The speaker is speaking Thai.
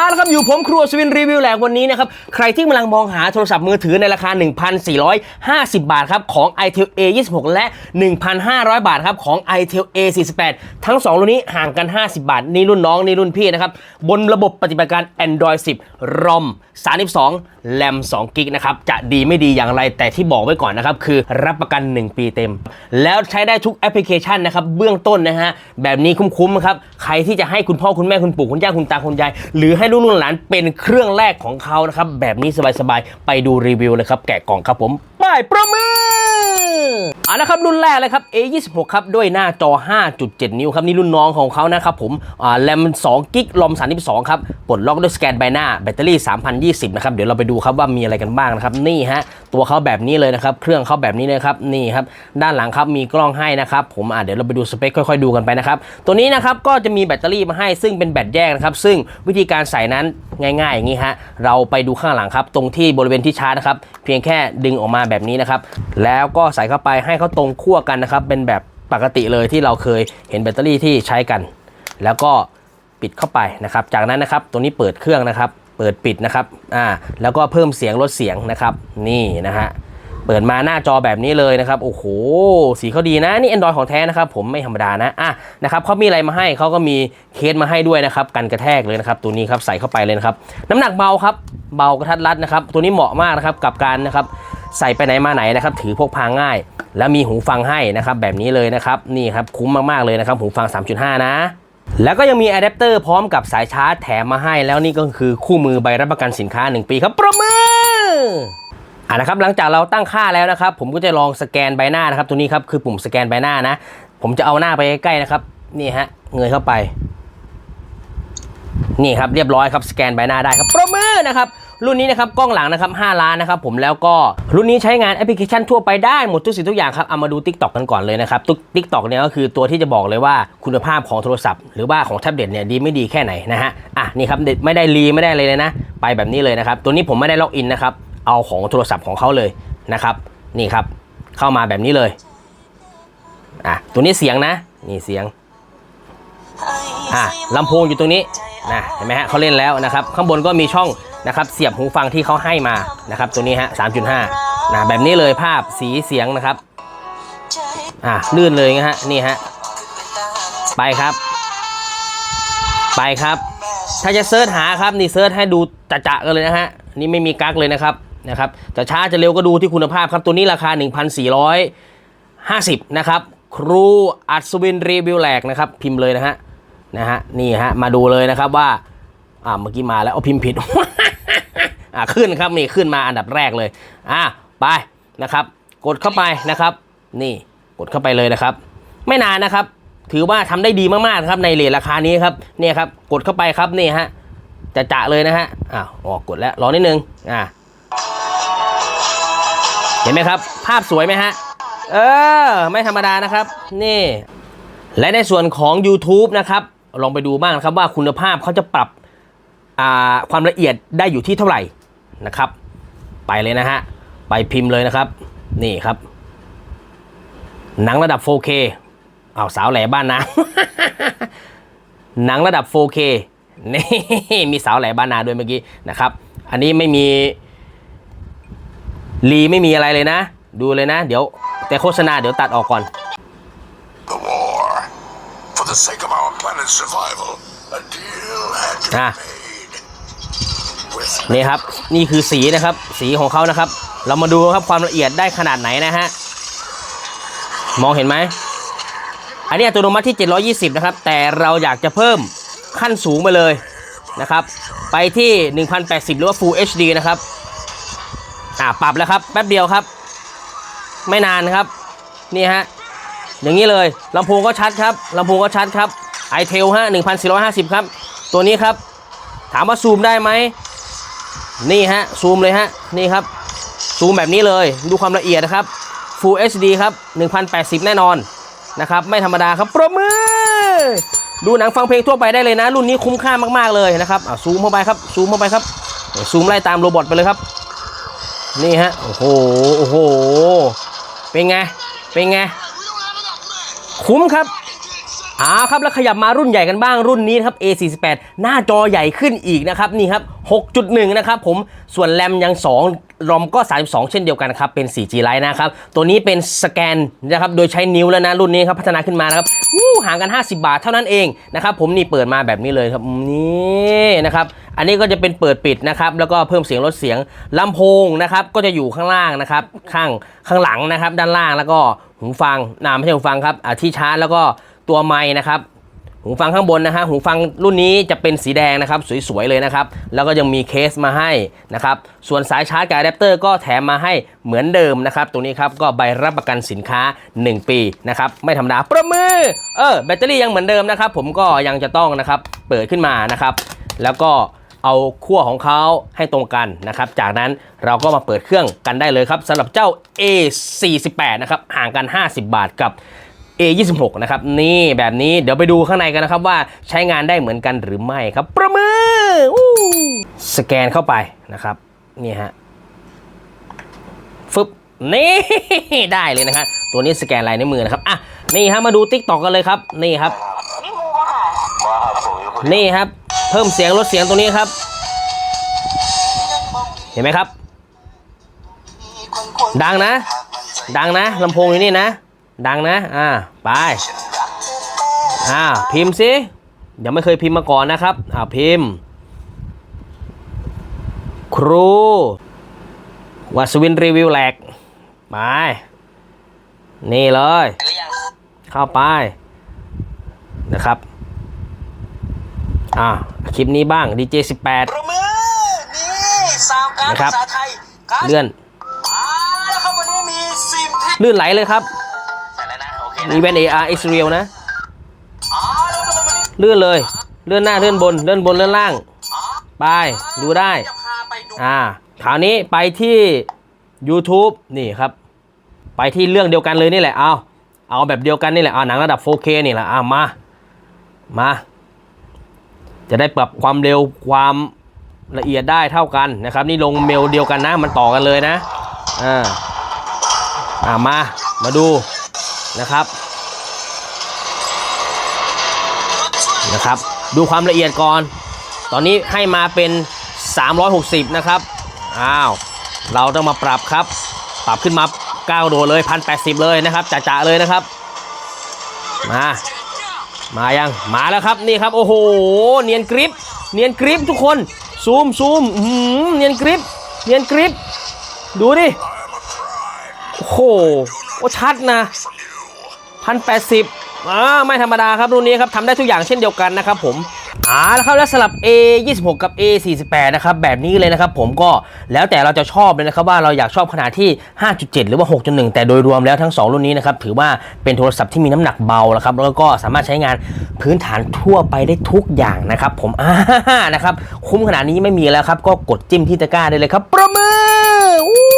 เอาละครับอยู่ผมครัวสวินรีวิวแหลกวันนี้นะครับ ใครที่กำลังมองหาโทรศัพท์มือถือในราคา 1,450 บาทครับของ itel a 26และ 1,500 บาทครับของ itel a 48ทั้ง 2 รุ่นนี้ห่างกัน 50 บาท นี่รุ่นน้อง นี่รุ่นพี่นะครับ บนระบบปฏิบัติการ Android 10 ROM 32 แรม2กิกนะครับ จะดีไม่ดีอย่างไรแต่ที่บอกไว้ก่อนนะครับ คือรับประกัน 1 ปีเต็ม แล้วใช้ได้ทุกแอปพลิเคชันนะครับ เบื้องต้นนะฮะแบบนี้คุ้มๆครับใครที่จะให้คุณพ่อคุณแม่คุณปู่คุณย่าคุณตาคุณยายหรือให้ลูกหลานเป็นเครื่องแรกของเขานะครับ แบบนี้สบายๆ ไปดูรีวิวเลยครับ แกะกล่องครับผมไป้ายประมือ เอาละครับรุ่นแรกเลยครับ A26 ครับด้วยหน้าจอ 5.7 นิ้วครับนี่รุ่นน้องของเขานะครับผมอ่าแรม2กิกลอม32ครับปลดล็อกด้วยสแกนใบหน้าแบตเตอรี่ 3020 นะครับเดี๋ยวเราไปดูครับว่ามีอะไรกันบ้างนะครับนี่ฮะตัวเขาแบบนี้เลยนะครับเครื่องเขาแบบนี้เลยครับนี่ครับด้านหลังครับมีกล้องให้นะครับผมอ่าเดี๋ยวเราไปดูสเปคค่อยๆดูกันไปนะครับตัวนี้นะครับก็จะมีแบตเตอรี่มาให้ซึ่งเป็นแบตแยกนะครับซึ่งวิธีการใส่นั้นง่ายๆอย่างนี้ฮะเราไปดูข้างหลังครับตรงที่บริเวณที่ชาร์จนะครับเพียงแค่ดึงออกมาแบบนี้นะครับแล้วก็ใส่เข้าไปให้เขาตรงขั้วกันนะครับ เป็นแบบปกติเลยที่เราเคยเห็นแบตเตอรี่ที่ใช้กัน แล้วก็ปิดเข้าไปนะครับ จากนั้นนะครับตัวนี้เปิดเครื่องนะครับ เปิดปิดนะครับอ่าแล้วก็เพิ่มเสียงลดเสียงนะครับ นี่นะฮะเปิดมาหน้าจอแบบนี้เลยนะครับ โอ้โห สีเขาดีนะ นี่ Android ของแท้นะครับ ผมไม่ธรรมดานะอะนะครับเขามีอะไรมาให้เขาก็มีเคสมาให้ด้วยนะครับ กันกระแทกเลยนะครับ ตัวนี้ครับใส่เข้าไปเลยนะครับ น้ำหนักเบาครับ เบากระทัดรัดนะครับ ตัวนี้เหมาะมากนะครับกับการนะครับ ใส่ไปไหนมาไหนนะครับ ถือพกพาง่าย แล้วมีหูฟังให้นะครับ แบบนี้เลยนะครับ นี่ครับคุ้มมากๆเลยนะครับ หูฟัง 3.5 นะแล้วก็ยังมีอะแดปเตอร์พร้อมกับสายชาร์จแถมมาให้ แล้วนี่ก็คือคู่มือใบรับประกันสินค้า 1 ปีครับประมืออ่านะครับหลังจากเราตั้งค่าแล้วนะครับ ผมก็จะลองสแกนใบหน้านะครับ ตัวนี้ครับคือปุ่มสแกนใบหน้านะ ผมจะเอาหน้าไปใกล้ๆนะครับ นี่ฮะเงยเข้าไป นี่ครับเรียบร้อยครับสแกนใบหน้าได้ครับประมือนะครับรุ่นนี้นะครับกล้องหลังนะครับ5ล้านนะครับผมแล้วก็รุ่นนี้ใช้งานแอปพลิเคชันทั่วไปได้หมดทุกสิ่งทุกอย่างครับเอามาดู Tik t o อกกันก่อนเลยนะครับตุ๊กทิกตอกเนี่ยก็คือตัวที่จะบอกเลยว่าคุณภาพของโทรศัพท์ หรือว่าของแท็บเล็ตเนี่ยดีไม่ดีแค่ไหนนะฮะอะนี่ครับไม่ได้รีไม่ได้เลยเลยนะ ไปแบบนี้เลยนะครับตัวนี้ผมไม่ได้ล็อกอินนะครับเอาของโทรศัพท์ของเขาเลยนะครับนี่ครับเข้ามาแบบนี้เลยอะตัวนี้เสียงนะนี่เสียงอะลำโพงอยู่ตรงนี้ นะเห็นไหมฮะเขาเล่นแล้วนะครับ ข้างบนก็มีช่องนะครับเสียบหูฟังที่เขาให้มานะครับ ตัวนี้ฮะ3.5นะแบบนี้เลยภาพสีเสียงนะครับอะลื่นเลยนะฮะนี่ฮะไปครับ ไปครับ ถ้าจะเซิร์ชหาครับนี่เซิร์ชให้ดูจะๆกันเลยนะฮะนี่ไม่มีกักเลยนะครับนะครับจะช้าจะเร็วก็ดูที่คุณภาพครับ ตัวนี้ราคา 1,450 นะครับ ครูอัศวินรีวิวแหลกนะครับ พิมพ์เลยนะฮะ นะฮะนี่ฮะมาดูเลยนะครับว่าอ่าเมื่อกี้มาแล้วเอาพิมพ์ผิดอ่าขึ้นครับนี่ขึ้นมาอันดับแรกเลยอ่าไปนะครับ กดเข้าไปนะครับ นี่กดเข้าไปเลยนะครับ ไม่นานนะครับ ถือว่าทำได้ดีมากๆครับในเลทราคานี้ครับเนี่ยครับกดเข้าไปครับนี่ฮะจะจะเลยนะฮะอ้าวออกกดแล้วรอนิดนึงอ่าเห็นไหมครับ ภาพสวยไหมฮะเออ ไม่ธรรมดานะครับ นี่ และในส่วนของ YouTube นะครับ ลองไปดูบ้างนะครับว่าคุณภาพเขาจะปรับความละเอียดได้อยู่ที่เท่าไหร่นะครับ ไปเลยนะฮะ ไปพิมพ์เลยนะครับ นี่ครับ หนังระดับ 4K เอาสาวแหล่บ้านนา หนังระดับ 4K นี่มีสาวแหล่บ้านนาด้วยเมื่อกี้นะครับ อันนี้ไม่มีรีไม่มีอะไรเลยนะ ดูเลยนะ เดี๋ยวแต่โฆษณาเดี๋ยวตัดออกก่อน the sake of our planet's survival, a deal had to be Ah. made. With นี่ครับ นี่คือสีนะครับ สีของเขานะครับ เรามาดูครับความละเอียดได้ขนาดไหนนะฮะ มองเห็นไหม อันนี้อัตโนมัติที่ 720 นะครับ แต่เราอยากจะเพิ่มขั้นสูงไปเลยนะครับ ไปที่ 1080 หรือว่า Full HD นะครับ อ่า ปรับแล้วครับ แป๊บเดียวครับ ไม่นานครับ นี่ฮะ อย่างนี้เลยลำโพงก็ชัดครับลำโพงก็ชัดครับ i t e l ฮะ1450 ครับ ตัวนี้ครับ ถามว่าซูมได้ไหมนี่ฮะซูมเลยฮะนี่ครับซูมแบบนี้เลยดูความละเอียดนะครับ Full HD ครับ1080 แน่นอนนะครับไม่ธรรมดาครับประมือ ดูหนังฟังเพลงทั่วไปได้เลยนะ รุ่นนี้คุ้มค่ามากๆเลยนะครับซูมเข้าไปครับซูมเข้าไปครับซูมไล่ตามโรบอทไปเลยครับ นี่ฮะโอ้โหโอ้โหเป็นไงเป็นไง คุ้มครับอ่าครับแล้วขยับมารุ่นใหญ่กันบ้างรุ่นนี้นะครับ A48 หน้าจอใหญ่ขึ้นอีกนะครับนี่ครับ 6.1 นะครับผมส่วนแรมยัง 2 รอมก็ 32 เช่นเดียวกันครับเป็น 4G Lite นะครับตัวนี้เป็นสแกนนะครับโดยใช้นิ้วแล้วนะรุ่นนี้ครับพัฒนาขึ้นมานะครับวู้ห่างกัน 50 บาทเท่านั้นเองนะครับผมนี่เปิดมาแบบนี้เลยครับนี่นะครับอันนี้ก็จะเป็นเปิดปิดนะครับแล้วก็เพิ่มเสียงลดเสียงลำโพงนะครับก็จะอยู่ข้างล่างนะครับข้างข้างหลังนะครับด้านล่างแล้วก็ หูฟังนาไม่ใช่หูฟังครับที่ชาร์จแล้วก็ตัวไม้นะครับหูฟังข้างบนนะฮะหูฟังรุ่นนี้จะเป็นสีแดงนะครับสวยๆเลยนะครับ แล้วก็ยังมีเคสมาให้นะครับ ส่วนสายชาร์จกับอะแดปเตอร์ก็แถมมาให้เหมือนเดิมนะครับ ตรงนี้ครับก็ใบรับประกันสินค้า 1 ปีนะครับ ไม่ธรรมดาประมือเออแบตเตอรี่ยังเหมือนเดิมนะครับ ผมก็ยังจะต้องนะครับเปิดขึ้นมานะครับ แล้วก็เอาขั้วของเขาให้ตรงกันนะครับ จากนั้นเราก็มาเปิดเครื่องกันได้เลยครับสำหรับเจ้า A48 นะครับห่างกัน 50 บาทกับ A26 นะครับนี่แบบนี้เดี๋ยวไปดูข้างในกันนะครับว่าใช้งานได้เหมือนกันหรือไม่ครับ ประมือวูสแกนเข้าไปนะครับนี่ฮะฟึบนี่ได้เลยนะครับตัวนี้สแกนลายนิ้วมือนะครับอะนี่ฮะมาดู t ิ k t o k กันเลยครับนี่ครับนี่ครับ เพิ่มเสียงลดเสียงตัวนี้ครับ เห็นไหมครับ ดังนะ ดังนะลำโพงอยู่นี่นะ ดังนะ อ่า ไป อ่า พิมพ์สิยังไม่เคยพิมพ์มาก่อนนะครับ อ่า พิมพ์ ครูวัสวินรีวิวแหลก ไป นี่เลย เข้าไป นะครับ อ่า คลิปนี้บ้าง DJ 18ประมือนี่ซาวการ์ดนะครับภาษาไทยการ์ดเลื่อน ลื่นไหลเลยครับใส่แล้วนะโอเคมีแว่น AR X Real นะอ่าแล้วก็วันนี้เลื่อนเลยเลื่อนหน้าเลื่อนบนเลื่อนบนเลื่อนล่างอ่าไปดูได้จะพาไปดูอ่าคราวนี้ไปที่ YouTube นี่ครับ ไปที่เรื่องเดียวกันเลยนี่แหละเอาเอาแบบเดียวกันนี่แหละเอาหนังระดับ 4K นี่แหละอ่ามามา จะได้ปรับความเร็วความละเอียดได้เท่ากันนะครับ นี่ลงเมลเดียวกันนะ มันต่อกันเลยนะอ่า อ่ามา มาดูนะครับ นะครับ ดูความละเอียดก่อน ตอนนี้ให้มาเป็น 360 นะครับ อ้าว เราต้องมาปรับครับ ปรับขึ้นมาก้าโดเลย 1,080 เลยนะครับจ่าๆเลยนะครับ มา มายัง มาแล้วครับ นี่ครับ โอ้โห เนียนกริป เนียนกริปทุกคน ซูมซูมเนียนกริป เนียนกริป ดูดิ โหโอ้ชัดนะพันแปดสิบอ่าไม่ธรรมดาครับรุ่นนี้ครับทำได้ทุกอย่างเช่นเดียวกันนะครับผมอ่าแล้วครับแล้วสลับ A 26 กับ A 48นะครับแบบนี้เลยนะครับผมก็แล้วแต่เราจะชอบเลยนะครับว่าเราอยากชอบขนาดที่ 5.7 หรือว่า 6.1 แต่โดยรวมแล้วทั้ง 2 รุ่นนี้นะครับถือว่าเป็นโทรศัพท์ที่มีน้ำหนักเบาแล้วครับแล้วก็สามารถใช้งานพื้นฐานทั่วไปได้ทุกอย่างนะครับผมอ่านะครับคุ้มขนาดนี้ไม่มีแล้วครับก็กดจิ้มที่ตะกร้าได้เลยครับประมือ